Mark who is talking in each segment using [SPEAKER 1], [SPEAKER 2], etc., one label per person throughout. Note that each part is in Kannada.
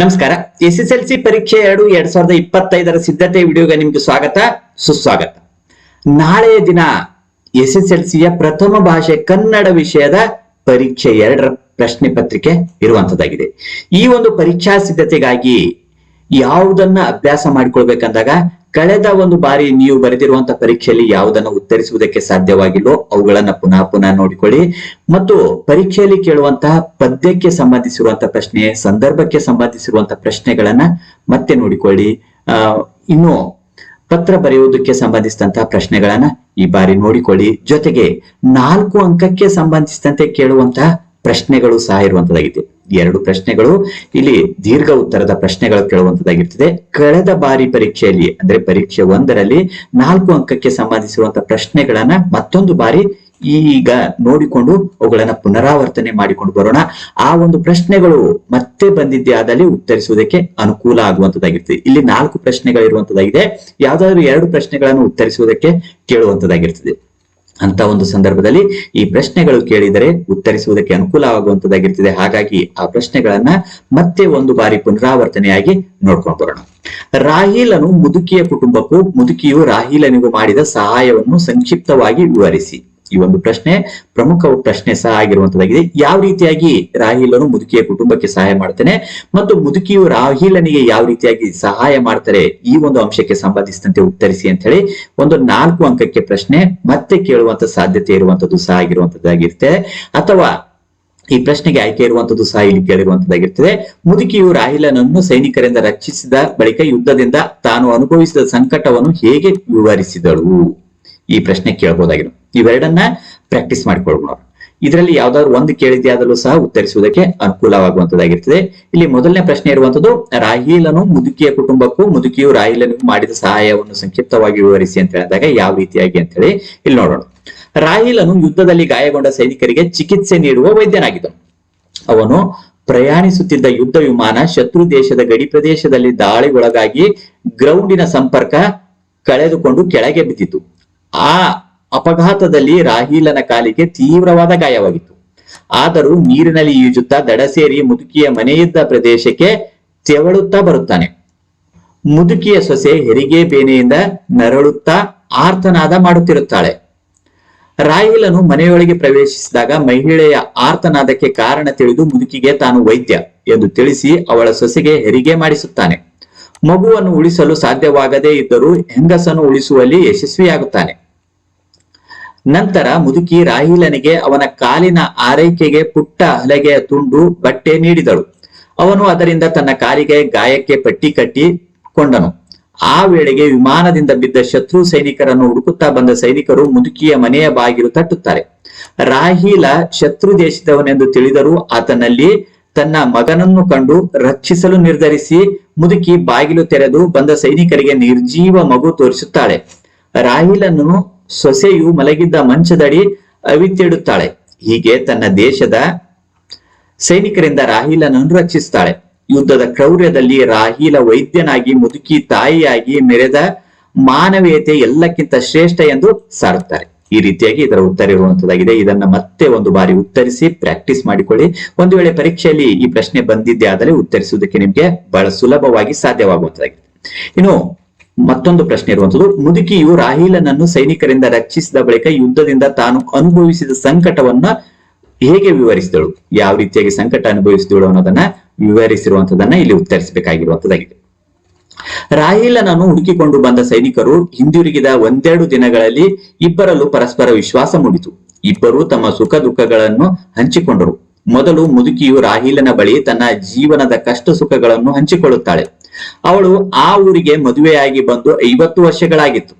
[SPEAKER 1] ನಮಸ್ಕಾರ. ಎಸ್ ಎಸ್ ಎಲ್ ಸಿ ಪರೀಕ್ಷೆ ಎರಡು ಎರಡ್ ಸಾವಿರದ ಇಪ್ಪತ್ತೈದರ ಸಿದ್ಧತೆ ವಿಡಿಯೋಗೆ ನಿಮ್ಗೆ ಸ್ವಾಗತ, ಸುಸ್ವಾಗತ. ನಾಳೆಯ ದಿನ ಎಸ್ ಎಸ್ ಎಲ್ ಸಿಯ ಪ್ರಥಮ ಭಾಷೆ ಕನ್ನಡ ವಿಷಯದ ಪರೀಕ್ಷೆ ಎರಡರ ಪ್ರಶ್ನೆ ಪತ್ರಿಕೆ ಇರುವಂತದ್ದಾಗಿದೆ. ಈ ಒಂದು ಪರೀಕ್ಷಾ ಸಿದ್ಧತೆಗಾಗಿ ಯಾವುದನ್ನ ಅಭ್ಯಾಸ ಮಾಡಿಕೊಳ್ಬೇಕಂದಾಗ ಕಳೆದ ಒಂದು ಬಾರಿ ನೀವು ಬರೆದಿರುವಂತಹ ಪರೀಕ್ಷೆಯಲ್ಲಿ ಯಾವುದನ್ನು ಉತ್ತರಿಸುವುದಕ್ಕೆ ಸಾಧ್ಯವಾಗಿಲ್ಲೋ ಅವುಗಳನ್ನ ಪುನಃ ಪುನಃ ನೋಡಿಕೊಳ್ಳಿ. ಮತ್ತು ಪರೀಕ್ಷೆಯಲ್ಲಿ ಕೇಳುವಂತಹ ಪದ್ಯಕ್ಕೆ ಸಂಬಂಧಿಸಿರುವಂತಹ ಪ್ರಶ್ನೆ, ಸಂದರ್ಭಕ್ಕೆ ಸಂಬಂಧಿಸಿರುವಂತಹ ಪ್ರಶ್ನೆಗಳನ್ನ ಮತ್ತೆ ನೋಡಿಕೊಳ್ಳಿ. ಇನ್ನು ಪತ್ರ ಬರೆಯುವುದಕ್ಕೆ ಸಂಬಂಧಿಸಿದಂತಹ ಪ್ರಶ್ನೆಗಳನ್ನ ಈ ಬಾರಿ ನೋಡಿಕೊಳ್ಳಿ. ಜೊತೆಗೆ ನಾಲ್ಕು ಅಂಕಕ್ಕೆ ಸಂಬಂಧಿಸಿದಂತೆ ಕೇಳುವಂತಹ ಪ್ರಶ್ನೆಗಳು ಸಹ ಇರುವಂತದ್ದಾಗಿದೆ ಎರಡು ಪ್ರಶ್ನೆಗಳು. ಇಲ್ಲಿ ದೀರ್ಘ ಉತ್ತರದ ಪ್ರಶ್ನೆಗಳು ಕೇಳುವಂತದ್ದಾಗಿರ್ತದೆ. ಕಳೆದ ಬಾರಿ ಪರೀಕ್ಷೆಯಲ್ಲಿ, ಅಂದ್ರೆ ಪರೀಕ್ಷೆ ಒಂದರಲ್ಲಿ ನಾಲ್ಕು ಅಂಕಕ್ಕೆ ಸಂಬಂಧಿಸಿರುವಂತಹ ಪ್ರಶ್ನೆಗಳನ್ನ ಮತ್ತೊಂದು ಬಾರಿ ಈಗ ನೋಡಿಕೊಂಡು ಅವುಗಳನ್ನ ಪುನರಾವರ್ತನೆ ಮಾಡಿಕೊಂಡು ಬರೋಣ. ಆ ಒಂದು ಪ್ರಶ್ನೆಗಳು ಮತ್ತೆ ಬಂದಿದ್ದೇ ಆದಲ್ಲಿ ಉತ್ತರಿಸುವುದಕ್ಕೆ ಅನುಕೂಲ ಆಗುವಂತದ್ದಾಗಿರ್ತದೆ. ಇಲ್ಲಿ ನಾಲ್ಕು ಪ್ರಶ್ನೆಗಳಿರುವಂತದ್ದಾಗಿದೆ. ಯಾವ್ದಾದ್ರು ಎರಡು ಪ್ರಶ್ನೆಗಳನ್ನು ಉತ್ತರಿಸುವುದಕ್ಕೆ ಕೇಳುವಂತದ್ದಾಗಿರ್ತದೆ. ಅಂತ ಒಂದು ಸಂದರ್ಭದಲ್ಲಿ ಈ ಪ್ರಶ್ನೆಗಳು ಕೇಳಿದರೆ ಉತ್ತರಿಸುವುದಕ್ಕೆ ಅನುಕೂಲ ಆಗುವಂತದ್ದಾಗಿರ್ತದೆ. ಹಾಗಾಗಿ ಆ ಪ್ರಶ್ನೆಗಳನ್ನ ಮತ್ತೆ ಒಂದು ಬಾರಿ ಪುನರಾವರ್ತನೆಯಾಗಿ ನೋಡ್ಕೊಂಡು ಬರೋಣ. ರಾಹಿಲನು ಮುದುಕಿಯ ಕುಟುಂಬಕ್ಕೂ ಮುದುಕಿಯು ರಾಹಿಲನಿಗೂ ಮಾಡಿದ ಸಹಾಯವನ್ನು ಸಂಕ್ಷಿಪ್ತವಾಗಿ ವಿವರಿಸಿ. ಈ ಒಂದು ಪ್ರಶ್ನೆ ಪ್ರಮುಖ ಪ್ರಶ್ನೆ ಸಹ ಆಗಿರುವಂತದ್ದಾಗಿದೆ ಯಾವ ರೀತಿಯಾಗಿ ರಾಹಿಲನು ಮುದುಕಿಯ ಕುಟುಂಬಕ್ಕೆ ಸಹಾಯ ಮಾಡ್ತಾನೆ ಮತ್ತು ಮುದುಕಿಯು ರಾಹಿಲನಿಗೆ ಯಾವ ರೀತಿಯಾಗಿ ಸಹಾಯ ಮಾಡ್ತಾರೆ ಈ ಒಂದು ಅಂಶಕ್ಕೆ ಸಂಬಂಧಿಸಿದಂತೆ ಉತ್ತರಿಸಿ ಅಂತ ಹೇಳಿ ಒಂದು ನಾಲ್ಕು ಅಂಕಕ್ಕೆ ಪ್ರಶ್ನೆ ಮತ್ತೆ ಕೇಳುವಂತ ಸಾಧ್ಯತೆ ಇರುವಂತದ್ದು ಸಹ ಆಗಿರುವಂತದ್ದಾಗಿರುತ್ತೆ. ಅಥವಾ ಈ ಪ್ರಶ್ನೆಗೆ ಆಯ್ಕೆ ಇರುವಂತದ್ದು ಸಹ ಇಲ್ಲಿ ಕೇಳಿರುವಂತದ್ದಾಗಿರ್ತದೆ. ಮುದುಕಿಯು ರಾಹಿಲನನ್ನು ಸೈನಿಕರಿಂದ ರಕ್ಷಿಸಿದ ಬಳಿಕ ಯುದ್ಧದಿಂದ ತಾನು ಅನುಭವಿಸಿದ ಸಂಕಟವನ್ನು ಹೇಗೆ ವಿವರಿಸಿದಳು? ಈ ಪ್ರಶ್ನೆ ಕೇಳಬಹುದಾಗಿದೆ ಇವೆರಡನ್ನ ಪ್ರಾಕ್ಟೀಸ್ ಮಾಡಿಕೊಳ್ಬೋದು ಇದರಲ್ಲಿ ಯಾವ್ದಾದ್ರು ಒಂದು ಕೇಳಿದೆಯಾದಲ್ಲೂ ಸಹ ಉತ್ತರಿಸುವುದಕ್ಕೆ ಅನುಕೂಲವಾಗುವಂತದ್ದಾಗಿರ್ತದೆ ಇಲ್ಲಿ ಮೊದಲನೇ ಪ್ರಶ್ನೆ ಇರುವಂತದ್ದು ರಾಹಿಲನು ಮುದುಕಿಯ ಕುಟುಂಬಕ್ಕೂ ಮುದುಕಿಯು ರಾಹಿಲನಿಗೂ ಮಾಡಿದ ಸಹಾಯವನ್ನು ಸಂಕ್ಷಿಪ್ತವಾಗಿ ವಿವರಿಸಿ ಅಂತ ಹೇಳಿದಾಗ ಯಾವ ರೀತಿಯಾಗಿ ಅಂತ ಹೇಳಿ ಇಲ್ಲಿ ನೋಡೋಣ. ರಾಹಿಲನು ಯುದ್ಧದಲ್ಲಿ ಗಾಯಗೊಂಡ ಸೈನಿಕರಿಗೆ ಚಿಕಿತ್ಸೆ ನೀಡುವ ವೈದ್ಯನಾಗಿದ್ದನು. ಅವನು ಪ್ರಯಾಣಿಸುತ್ತಿದ್ದ ಯುದ್ಧ ವಿಮಾನ ಶತ್ರು ದೇಶದ ಗಡಿ ಪ್ರದೇಶದಲ್ಲಿ ದಾಳಿಗೊಳಗಾಗಿ ಗ್ರೌಂಡಿನ ಸಂಪರ್ಕ ಕಳೆದುಕೊಂಡು ಕೆಳಗೆ ಬಿದ್ದಿತು ಆ ಅಪಘಾತದಲ್ಲಿ ರಾಹೀಲನ ಕಾಲಿಗೆ ತೀವ್ರವಾದ ಗಾಯವಾಗಿತ್ತು. ಆದರೂ ನೀರಿನಲ್ಲಿ ಈಜುತ್ತಾ ದಡ ಸೇರಿ ಮುದುಕಿಯ ಮನೆಯಿದ್ದ ಪ್ರದೇಶಕ್ಕೆ ತೆವಳುತ್ತಾ ಬರುತ್ತಾನೆ. ಮುದುಕಿಯ ಸೊಸೆ ಹೆರಿಗೆ ಬೇನೆಯಿಂದ ನರಳುತ್ತಾ ಆರ್ತನಾದ ಮಾಡುತ್ತಿರುತ್ತಾಳೆ. ರಾಹಿಲನು ಮನೆಯೊಳಗೆ ಪ್ರವೇಶಿಸಿದಾಗ ಮಹಿಳೆಯ ಆರ್ತನಾದಕ್ಕೆ ಕಾರಣ ತಿಳಿದು ಮುದುಕಿಗೆ ತಾನು ವೈದ್ಯ ಎಂದು ತಿಳಿಸಿ ಅವಳ ಸೊಸೆಗೆ ಹೆರಿಗೆ ಮಾಡಿಸುತ್ತಾನೆ. ಮಗುವನ್ನು ಉಳಿಸಲು ಸಾಧ್ಯವಾಗದೇ ಇದ್ದರೂ ಹೆಂಗಸನ್ನು ಉಳಿಸುವಲ್ಲಿ ಯಶಸ್ವಿಯಾಗುತ್ತಾನೆ. ನಂತರ ಮುದುಕಿ ರಾಹಿಲನಿಗೆ ಅವನ ಕಾಲಿನ ಆರೈಕೆಗೆ ಪುಟ್ಟ ಹಲಗೆಯ ತುಂಡು ಬಟ್ಟೆ ನೀಡಿದಳು. ಅವನು ಅದರಿಂದ ತನ್ನ ಕಾಲಿಗೆ ಗಾಯಕ್ಕೆ ಪಟ್ಟಿ ಕಟ್ಟಿ ಕೊಂಡನು. ಆ ವೇಳೆಗೆ ವಿಮಾನದಿಂದ ಬಿದ್ದ ಶತ್ರು ಸೈನಿಕರನ್ನು ಹುಡುಕುತ್ತಾ ಬಂದ ಸೈನಿಕರು ಮುದುಕಿಯ ಮನೆಯ ಬಾಗಿಲು ತಟ್ಟುತ್ತಾರೆ. ರಾಹಿಲ ಶತ್ರು ದೇಶದವನೆಂದು ತಿಳಿದರೂ ಆತನಲ್ಲಿ ತನ್ನ ಮಗನನ್ನು ಕಂಡು ರಕ್ಷಿಸಲು ನಿರ್ಧರಿಸಿ ಮುದುಕಿ ಬಾಗಿಲು ತೆರೆದು ಬಂದ ಸೈನಿಕರಿಗೆ ನಿರ್ಜೀವ ಮಗು ತೋರಿಸುತ್ತಾಳೆ. ರಾಹಿಲನ್ನು ಸೊಸೆಯು ಮಲಗಿದ್ದ ಮಂಚದಡಿ ಅವಿತಿಡುತ್ತಾಳೆ. ಹೀಗೆ ತನ್ನ ದೇಶದ ಸೈನಿಕರಿಂದ ರಾಹಿಲನನ್ನು ರಕ್ಷಿಸ್ತಾಳೆ. ಯುದ್ಧದ ಕ್ರೌರ್ಯದಲ್ಲಿ ರಾಹೀಲ ವೈದ್ಯನಾಗಿ ಮುದುಕಿ ತಾಯಿಯಾಗಿ ಮೆರೆದ ಮಾನವೀಯತೆ ಎಲ್ಲಕ್ಕಿಂತ ಶ್ರೇಷ್ಠ ಎಂದು ಸಾರುತ್ತಾರೆ. ಈ ರೀತಿಯಾಗಿ ಇದರ ಉತ್ತರ ಇರುವಂತದ್ದಾಗಿದೆ. ಇದನ್ನ ಮತ್ತೆ ಒಂದು ಬಾರಿ ಉತ್ತರಿಸಿ ಪ್ರಾಕ್ಟೀಸ್ ಮಾಡಿಕೊಳ್ಳಿ. ಒಂದು ವೇಳೆ ಪರೀಕ್ಷೆಯಲ್ಲಿ ಈ ಪ್ರಶ್ನೆ ಬಂದಿದ್ದೇ ಆದರೆ ಉತ್ತರಿಸುವುದಕ್ಕೆ ನಿಮ್ಗೆ ಬಹಳ ಸುಲಭವಾಗಿ ಸಾಧ್ಯವಾಗುವಂತದ್ದಾಗಿದೆ. ಇನ್ನು ಮತ್ತೊಂದು ಪ್ರಶ್ನೆ ಇರುವಂತದ್ದು, ಮುದುಕಿಯು ರಾಹಿಲನನ್ನು ಸೈನಿಕರಿಂದ ರಕ್ಷಿಸಿದ ಬಳಿಕ ಯುದ್ಧದಿಂದ ತಾನು ಅನುಭವಿಸಿದ ಸಂಕಟವನ್ನ ಹೇಗೆ ವಿವರಿಸಿದಳು? ಯಾವ ರೀತಿಯಾಗಿ ಸಂಕಟ ಅನುಭವಿಸಿದಳು ಅನ್ನೋದನ್ನ ವಿವರಿಸಿರುವಂತದನ್ನ ಇಲ್ಲಿ ಉತ್ತರಿಸಬೇಕಾಗಿರುವಂತದ್ದಾಗಿದೆ. ರಾಹಿಲನನ್ನು ಹುಡುಕಿಕೊಂಡು ಬಂದ ಸೈನಿಕರು ಹಿಂದಿರುಗಿದ ಒಂದೆರಡು ದಿನಗಳಲ್ಲಿ ಇಬ್ಬರಲ್ಲೂ ಪರಸ್ಪರ ವಿಶ್ವಾಸ ಮೂಡಿತು. ಇಬ್ಬರು ತಮ್ಮ ಸುಖ ದುಃಖಗಳನ್ನು ಹಂಚಿಕೊಂಡರು. ಮೊದಲು ಮುದುಕಿಯು ರಾಹಿಲನ ಬಳಿ ತನ್ನ ಜೀವನದ ಕಷ್ಟ ಸುಖಗಳನ್ನು ಹಂಚಿಕೊಳ್ಳುತ್ತಾಳೆ. ಅವಳು ಆ ಊರಿಗೆ ಮದುವೆಯಾಗಿ ಬಂದು ಐವತ್ತು ವರ್ಷಗಳಾಗಿತ್ತು.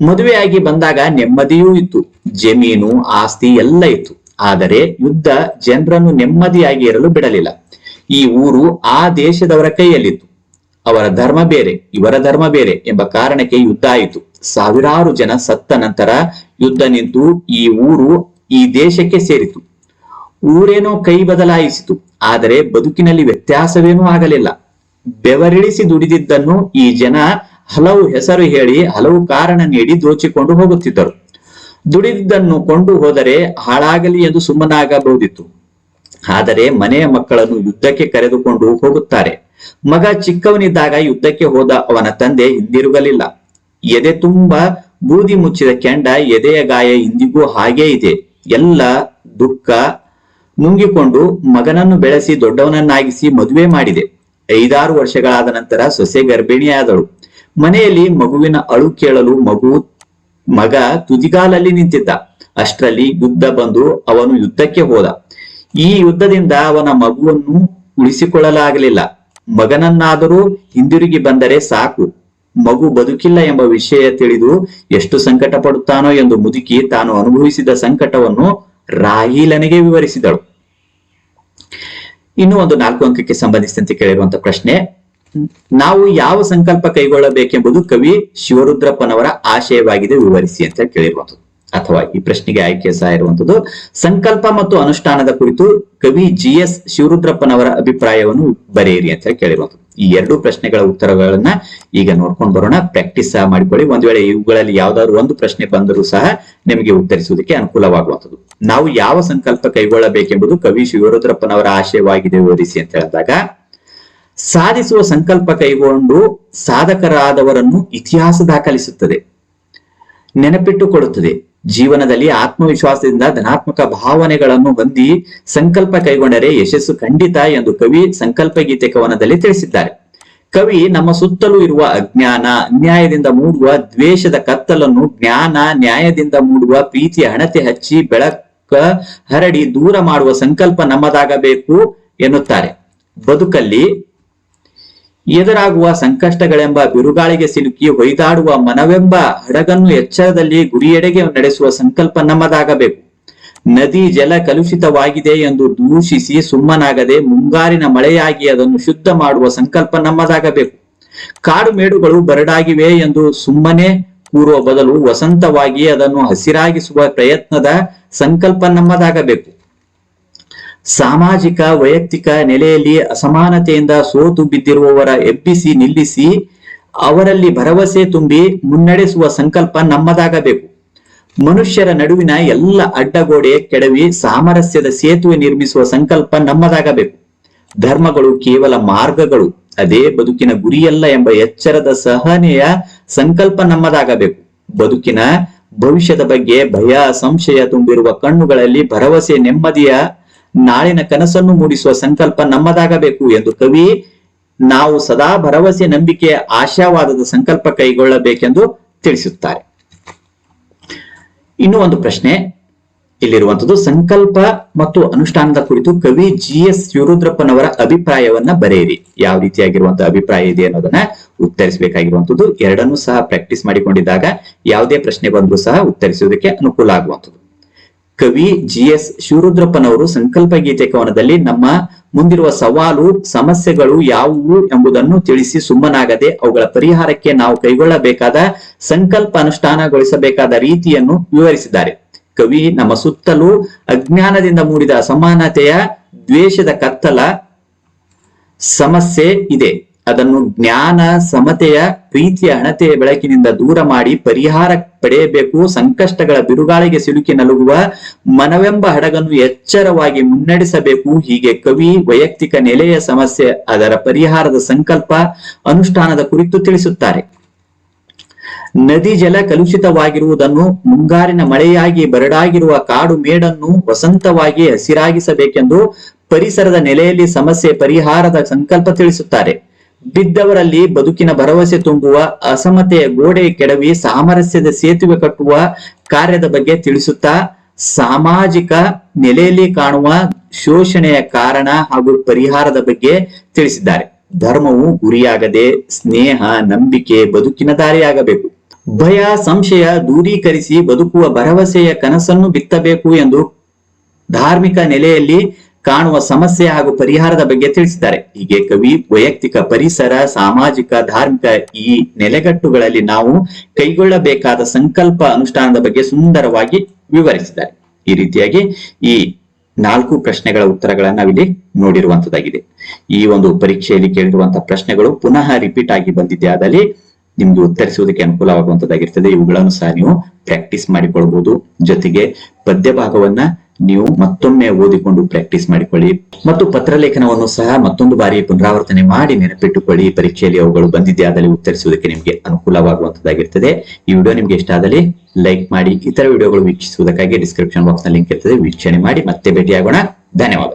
[SPEAKER 1] ಮದುವೆಯಾಗಿ ಬಂದಾಗ ನೆಮ್ಮದಿಯೂ ಇತ್ತು, ಜಮೀನು, ಆಸ್ತಿ ಎಲ್ಲ ಇತ್ತು. ಆದರೆ ಯುದ್ಧ ಜನರನ್ನು ನೆಮ್ಮದಿಯಾಗಿ ಇರಲು ಬಿಡಲಿಲ್ಲ. ಈ ಊರು ಆ ದೇಶದವರ ಕೈಯಲ್ಲಿತ್ತು. ಅವರ ಧರ್ಮ ಬೇರೆ, ಇವರ ಧರ್ಮ ಬೇರೆ ಎಂಬ ಕಾರಣಕ್ಕೆ ಯುದ್ಧ ಆಯಿತು. ಸಾವಿರಾರು ಜನ ಸತ್ತ ನಂತರ ಯುದ್ಧ ನಿಂತು ಈ ಊರು ಈ ದೇಶಕ್ಕೆ ಸೇರಿತು. ಊರೇನೋ ಕೈ ಬದಲಾಯಿಸಿತು, ಆದರೆ ಬದುಕಿನಲ್ಲಿ ವ್ಯತ್ಯಾಸವೇನೂ ಆಗಲಿಲ್ಲ. ಬೆವರಿಳಿಸಿ ದುಡಿದಿದ್ದನ್ನು ಈ ಜನ ಹಲವು ಹೆಸರು ಹೇಳಿ ಹಲವು ಕಾರಣ ನೀಡಿ ದೋಚಿಕೊಂಡು ಹೋಗುತ್ತಿದ್ದರು. ದುಡಿದಿದ್ದನ್ನು ಕೊಂಡು ಹೋದರೆ ಹಾಳಾಗಲಿ ಎಂದು ಸುಮ್ಮನಾಗಬಹುದಿತ್ತು. ಆದರೆ ಮನೆಯ ಮಕ್ಕಳನ್ನು ಯುದ್ಧಕ್ಕೆ ಕರೆದುಕೊಂಡು ಹೋಗುತ್ತಾರೆ. ಮಗ ಚಿಕ್ಕವನಿದ್ದಾಗ ಯುದ್ಧಕ್ಕೆ ಹೋದ ಅವನ ತಂದೆ ಹಿಂದಿರುಗಲಿಲ್ಲ. ಎದೆ ತುಂಬಾ ಬೂದಿ ಮುಚ್ಚಿದ ಕೆಂಡ ಎದೆಯ ಗಾಯ ಇಂದಿಗೂ ಹಾಗೇ ಇದೆ. ಎಲ್ಲ ದುಃಖ ನುಂಗಿಕೊಂಡು ಮಗನನ್ನು ಬೆಳೆಸಿ ದೊಡ್ಡವನನ್ನಾಗಿಸಿ ಮದುವೆ ಮಾಡಿದೆ. ಐದಾರು ವರ್ಷಗಳಾದ ನಂತರ ಸೊಸೆ ಗರ್ಭಿಣಿಯಾದಳು. ಮನೆಯಲ್ಲಿ ಮಗುವಿನ ಅಳು ಕೇಳಲು ಮಗು, ಮಗ ತುದಿಗಾಲಲ್ಲಿ ನಿಂತಿದ್ದ. ಅಷ್ಟರಲ್ಲಿ ಯುದ್ಧ ಬಂದು ಅವನು ಯುದ್ಧಕ್ಕೆ ಹೋದ. ಈ ಯುದ್ಧದಿಂದ ಅವನ ಮಗುವನ್ನು ಉಳಿಸಿಕೊಳ್ಳಲಾಗಲಿಲ್ಲ. ಮಗನನ್ನಾದರೂ ಹಿಂದಿರುಗಿ ಬಂದರೆ ಸಾಕು. ಮಗು ಬದುಕಿಲ್ಲ ಎಂಬ ವಿಷಯ ತಿಳಿದು ಎಷ್ಟು ಸಂಕಟ ಪಡುತ್ತಾನೋ ಎಂದು ಮುದುಕಿ ತಾನು ಅನುಭವಿಸಿದ ಸಂಕಟವನ್ನು ರಾಹೀಲನಿಗೆ ವಿವರಿಸಿದಳು. ಇನ್ನು ಒಂದು ನಾಲ್ಕು ಅಂಕಕ್ಕೆ ಸಂಬಂಧಿಸಿದಂತೆ ಕೇಳಿರುವಂತಹ ಪ್ರಶ್ನೆ ನಾವು ಯಾವ ಸಂಕಲ್ಪ ಕೈಗೊಳ್ಳಬೇಕೆಂಬುದು ಕವಿ ಶಿವರುದ್ರಪ್ಪನವರ ಆಶಯವಾಗಿದೆ ವಿವರಿಸಿ ಅಂತ ಕೇಳಿರುವಂಥದ್ದು. ಅಥವಾ ಈ ಪ್ರಶ್ನೆಗೆ ಆಯ್ಕೆ ಸಹ ಇರುವಂತದ್ದು ಸಂಕಲ್ಪ ಮತ್ತು ಅನುಷ್ಠಾನದ ಕುರಿತು ಕವಿ ಜಿ ಎಸ್ ಶಿವರುದ್ರಪ್ಪನವರ ಅಭಿಪ್ರಾಯವನ್ನು ಬರೆಯಿರಿ ಅಂತ ಕೇಳಿರುವಂತದ್ದು ಈ ಎರಡು ಪ್ರಶ್ನೆಗಳ ಉತ್ತರಗಳನ್ನ ಈಗ ನೋಡ್ಕೊಂಡು ಬರೋಣ. ಪ್ರಾಕ್ಟೀಸ್ ಮಾಡಿಕೊಳ್ಳಿ. ಒಂದ್ ವೇಳೆ ಇವುಗಳಲ್ಲಿ ಯಾವ್ದಾದ್ರು ಒಂದು ಪ್ರಶ್ನೆ ಬಂದರೂ ಸಹ ನಿಮಗೆ ಉತ್ತರಿಸುವುದಕ್ಕೆ ಅನುಕೂಲವಾಗುವಂಥದ್ದು. ನಾವು ಯಾವ ಸಂಕಲ್ಪ ಕೈಗೊಳ್ಳಬೇಕೆಂಬುದು ಕವಿ ಶಿವರುದ್ರಪ್ಪನವರ ಆಶಯವಾಗಿದೆ ಓದಿಸಿ ಅಂತ ಹೇಳಿದಾಗ, ಸಾಧಿಸುವ ಸಂಕಲ್ಪ ಕೈಗೊಂಡು ಸಾಧಕರಾದವರನ್ನು ಇತಿಹಾಸ ದಾಖಲಿಸುತ್ತದೆ ನೆನಪಿಟ್ಟುಕೊಡುತ್ತದೆ ಜೀವನದಲ್ಲಿ ಆತ್ಮವಿಶ್ವಾಸದಿಂದ ಧನಾತ್ಮಕ ಭಾವನೆಗಳನ್ನು ಹೊಂದಿ ಸಂಕಲ್ಪ ಕೈಗೊಂಡರೆ ಯಶಸ್ಸು ಖಂಡಿತ ಎಂದು ಕವಿ ಸಂಕಲ್ಪ ಗೀತೆ ಕವನದಲ್ಲಿ ತಿಳಿಸಿದ್ದಾರೆ. ಕವಿ, ನಮ್ಮ ಸುತ್ತಲೂ ಇರುವ ಅಜ್ಞಾನ, ಅನ್ಯಾಯದಿಂದ ಮೂಡುವ ದ್ವೇಷದ ಕತ್ತಲನ್ನು ಜ್ಞಾನ, ನ್ಯಾಯದಿಂದ ಮೂಡುವ ಪ್ರೀತಿಯ ಹಣತೆ ಹಚ್ಚಿ ಬೆಳಕ ಹರಡಿ ದೂರ ಮಾಡುವ ಸಂಕಲ್ಪ ನಮ್ಮದಾಗಬೇಕು ಎನ್ನುತ್ತಾರೆ. ಬದುಕಲ್ಲಿ ಎದುರಾಗುವ ಸಂಕಷ್ಟಗಳೆಂಬ ಬಿರುಗಾಳಿಗೆ ಸಿಲುಕಿ ಹೊಯ್ದಾಡುವ ಮನವೆಂಬ ಹಡಗನ್ನು ಎಚ್ಚರದಲ್ಲಿ ಗುರಿಯೆಡೆಗೆ ನಡೆಸುವ ಸಂಕಲ್ಪ ನಮ್ಮದಾಗಬೇಕು. ನದಿ ಜಲ ಕಲುಷಿತವಾಗಿದೆ ಎಂದು ದೂಷಿಸಿ ಸುಮ್ಮನಾಗದೆ ಮುಂಗಾರಿನ ಮಳೆಯಾಗಿ ಅದನ್ನು ಶುದ್ಧ ಮಾಡುವ ಸಂಕಲ್ಪ ನಮ್ಮದಾಗಬೇಕು. ಕಾಡು ಮೇಡುಗಳು ಬರಡಾಗಿವೆ ಎಂದು ಸುಮ್ಮನೆ ಕೂರುವ ಬದಲು ವಸಂತವಾಗಿ ಅದನ್ನು ಹಸಿರಾಗಿಸುವ ಪ್ರಯತ್ನದ ಸಂಕಲ್ಪ ನಮ್ಮದಾಗಬೇಕು. ಸಾಮಾಜಿಕ, ವೈಯಕ್ತಿಕ ನೆಲೆಯಲ್ಲಿ ಅಸಮಾನತೆಯಿಂದ ಸೋತು ಬಿದ್ದಿರುವವರ ಎಬ್ಬಿಸಿ ನಿಲ್ಲಿಸಿ ಅವರಲ್ಲಿ ಭರವಸೆ ತುಂಬಿ ಮುನ್ನಡೆಸುವ ಸಂಕಲ್ಪ ನಮ್ಮದಾಗಬೇಕು. ಮನುಷ್ಯರ ನಡುವಿನ ಎಲ್ಲ ಅಡ್ಡಗೋಡೆ ಕೆಡವಿ ಸಾಮರಸ್ಯದ ಸೇತುವೆ ನಿರ್ಮಿಸುವ ಸಂಕಲ್ಪ ನಮ್ಮದಾಗಬೇಕು. ಧರ್ಮಗಳು ಕೇವಲ ಮಾರ್ಗಗಳು, ಅದೇ ಬದುಕಿನ ಗುರಿಯಲ್ಲ ಎಂಬ ಎಚ್ಚರದ ಸಹನೆಯ ಸಂಕಲ್ಪ ನಮ್ಮದಾಗಬೇಕು. ಬದುಕಿನ ಭವಿಷ್ಯದ ಬಗ್ಗೆ ಭಯ, ಸಂಶಯ ತುಂಬಿರುವ ಕಣ್ಣುಗಳಲ್ಲಿ ಭರವಸೆ ನೆಮ್ಮದಿಯ ನಾಳಿನ ಕನಸನ್ನು ಮೂಡಿಸುವ ಸಂಕಲ್ಪ ನಮ್ಮದಾಗಬೇಕು ಎಂದು ಕವಿ, ನಾವು ಸದಾ ಭರವಸೆ, ನಂಬಿಕೆ, ಆಶಾವಾದದ ಸಂಕಲ್ಪ ಕೈಗೊಳ್ಳಬೇಕೆಂದು ತಿಳಿಸುತ್ತಾರೆ. ಇನ್ನು ಒಂದು ಪ್ರಶ್ನೆ ಇಲ್ಲಿರುವಂತದ್ದು ಸಂಕಲ್ಪ ಮತ್ತು ಅನುಷ್ಠಾನದ ಕುರಿತು ಕವಿ ಜಿ ಎಸ್ ಶಿವರುದ್ರಪ್ಪನವರ ಅಭಿಪ್ರಾಯವನ್ನ ಬರೆಯಿರಿ. ಯಾವ ರೀತಿಯಾಗಿರುವಂತಹ ಅಭಿಪ್ರಾಯ ಇದೆ ಅನ್ನೋದನ್ನ ಉತ್ತರಿಸಬೇಕಾಗಿರುವಂತದ್ದು ಎರಡನ್ನೂ ಸಹ ಪ್ರಾಕ್ಟೀಸ್ ಮಾಡಿಕೊಂಡಿದ್ದಾಗ ಯಾವುದೇ ಪ್ರಶ್ನೆ ಬಂದರೂ ಸಹ ಉತ್ತರಿಸುವುದಕ್ಕೆ ಅನುಕೂಲ ಆಗುವಂಥದ್ದು. ಕವಿ ಜಿ ಎಸ್ ಶಿವರುದ್ರಪ್ಪನವರು ಸಂಕಲ್ಪ ಗೀತೆ ಕವನದಲ್ಲಿ ನಮ್ಮ ಮುಂದಿರುವ ಸವಾಲು, ಸಮಸ್ಯೆಗಳು ಯಾವುವು ಎಂಬುದನ್ನು ತಿಳಿಸಿ ಸುಮ್ಮನಾಗದೆ ಅವುಗಳ ಪರಿಹಾರಕ್ಕೆ ನಾವು ಕೈಗೊಳ್ಳಬೇಕಾದ ಸಂಕಲ್ಪ ಅನುಷ್ಠಾನಗೊಳಿಸಬೇಕಾದ ರೀತಿಯನ್ನು ವಿವರಿಸಿದ್ದಾರೆ. ಕವಿ, ನಮ್ಮ ಸುತ್ತಲೂ ಅಜ್ಞಾನದಿಂದ ಮೂಡಿದ ಅಸಮಾನತೆಯ ದ್ವೇಷದ ಕತ್ತಲ ಸಮಸ್ಯೆ ಇದೆ. ಅದನ್ನು ಜ್ಞಾನ, ಸಮತೆಯ, ಪ್ರೀತಿಯ, ಹಣತೆಯ ಬೆಳಕಿನಿಂದ ದೂರ ಮಾಡಿ ಪರಿಹಾರ ಪಡೆಯಬೇಕು. ಸಂಕಷ್ಟಗಳ ಬಿರುಗಾಳಿಗೆ ಸಿಲುಕಿ ನಲುಗುವ ಮನವೆಂಬ ಹಡಗನ್ನು ಎಚ್ಚರವಾಗಿ ಮುನ್ನಡೆಸಬೇಕು. ಹೀಗೆ ಕವಿ, ವೈಯಕ್ತಿಕ ನೆಲೆಯ ಸಮಸ್ಯೆ, ಅದರ ಪರಿಹಾರದ ಸಂಕಲ್ಪ ಅನುಷ್ಠಾನದ ಕುರಿತು ತಿಳಿಸುತ್ತಾರೆ. ನದಿ ಜಲ ಕಲುಷಿತವಾಗಿರುವುದನ್ನು, ಮುಂಗಾರಿನ ಮಳೆಯಾಗಿ ಬರಡಾಗಿರುವ ಕಾಡು ಮೇಡನ್ನು ವಸಂತವಾಗಿ ಹಸಿರಾಗಿಸಬೇಕೆಂದು ಪರಿಸರದ ನೆಲೆಯಲ್ಲಿ ಸಮಸ್ಯೆ ಪರಿಹಾರದ ಸಂಕಲ್ಪ ತಿಳಿಸುತ್ತಾರೆ. ಬಿದ್ದವರಲ್ಲಿ ಬದುಕಿನ ಭರವಸೆ ತುಂಬುವ, ಅಸಮತೆಯ ಗೋಡೆ ಕೆಡವಿ ಸಾಮರಸ್ಯದ ಸೇತುವೆ ಕಟ್ಟುವ ಕಾರ್ಯದ ಬಗ್ಗೆ ತಿಳಿಸುತ್ತಾ, ಸಾಮಾಜಿಕ ನೆಲೆಯಲ್ಲಿ ಕಾಣುವ ಶೋಷಣೆಯ ಕಾರಣ ಹಾಗೂ ಪರಿಹಾರದ ಬಗ್ಗೆ ತಿಳಿಸಿದ್ದಾರೆ. ಧರ್ಮವು ಗುರಿಯಾಗದೆ ಸ್ನೇಹ, ನಂಬಿಕೆ, ಬದುಕಿನ ದಾರಿಯಾಗಬೇಕು. ಭಯ, ಸಂಶಯ ದೂರೀಕರಿಸಿ ಬದುಕುವ ಭರವಸೆಯ ಕನಸನ್ನು ಬಿತ್ತಬೇಕು ಎಂದು ಧಾರ್ಮಿಕ ನೆಲೆಯಲ್ಲಿ ಕಾಣುವ ಸಮಸ್ಯೆ ಹಾಗೂ ಪರಿಹಾರದ ಬಗ್ಗೆ ತಿಳಿಸಿದ್ದಾರೆ. ಹೀಗೆ ಕವಿ, ವೈಯಕ್ತಿಕ ಪರಿಸರ, ಸಾಮಾಜಿಕ, ಧಾರ್ಮಿಕ ಈ ನೆಲೆಗಟ್ಟುಗಳಲ್ಲಿ ನಾವು ಕೈಗೊಳ್ಳಬೇಕಾದ ಸಂಕಲ್ಪ ಅನುಷ್ಠಾನದ ಬಗ್ಗೆ ಸುಂದರವಾಗಿ ವಿವರಿಸಿದ್ದಾರೆ. ಈ ರೀತಿಯಾಗಿ ಈ ನಾಲ್ಕು ಪ್ರಶ್ನೆಗಳ ಉತ್ತರಗಳನ್ನ ನಾವಿಲ್ಲಿ ನೋಡಿರುವಂತದ್ದಾಗಿದೆ. ಈ ಒಂದು ಪರೀಕ್ಷೆಯಲ್ಲಿ ಕೇಳಿರುವಂತಹ ಪ್ರಶ್ನೆಗಳು ಪುನಃ ರಿಪೀಟ್ ಆಗಿ ಬಂದಿದೆ ಆದಲ್ಲಿ ನಿಮ್ದು ಉತ್ತರಿಸುವುದಕ್ಕೆ ಅನುಕೂಲವಾಗುವಂತದ್ದಾಗಿರ್ತದೆ. ಇವುಗಳನ್ನು ಸಹ ನೀವು ಪ್ರಾಕ್ಟೀಸ್ ಮಾಡಿಕೊಳ್ಬಹುದು ಜೊತೆಗೆ ಪದ್ಯ ಭಾಗವನ್ನ ನೀವು ಮತ್ತೊಮ್ಮೆ ಓದಿಕೊಂಡು ಪ್ರಾಕ್ಟೀಸ್ ಮಾಡಿಕೊಳ್ಳಿ ಮತ್ತು ಪತ್ರಲೇಖನವನ್ನು ಸಹ ಮತ್ತೊಂದು ಬಾರಿ ಪುನರಾವರ್ತನೆ ಮಾಡಿ ನೆನಪಿಟ್ಟುಕೊಳ್ಳಿ. ಪರೀಕ್ಷೆಯಲ್ಲಿ ಅವುಗಳು ಬಂದಿದ್ದೇ ಆದಲ್ಲಿ ಉತ್ತರಿಸುವುದಕ್ಕೆ ನಿಮಗೆ ಅನುಕೂಲವಾಗುವಂತದ್ದಾಗಿರ್ತದೆ. ಈ ವಿಡಿಯೋ ನಿಮ್ಗೆ ಇಷ್ಟ ಆದಲ್ಲಿ ಲೈಕ್ ಮಾಡಿ, ಇತರ ವಿಡಿಯೋಗಳು ವೀಕ್ಷಿಸುವುದಕ್ಕಾಗಿ ಡಿಸ್ಕ್ರಿಪ್ಷನ್ ಬಾಕ್ಸ್ನ ಲಿಂಕ್ ಇರ್ತದೆ. ವೀಕ್ಷಣೆ ಮಾಡಿ ಮತ್ತೆ ಭೇಟಿಯಾಗೋಣ. ಧನ್ಯವಾದ.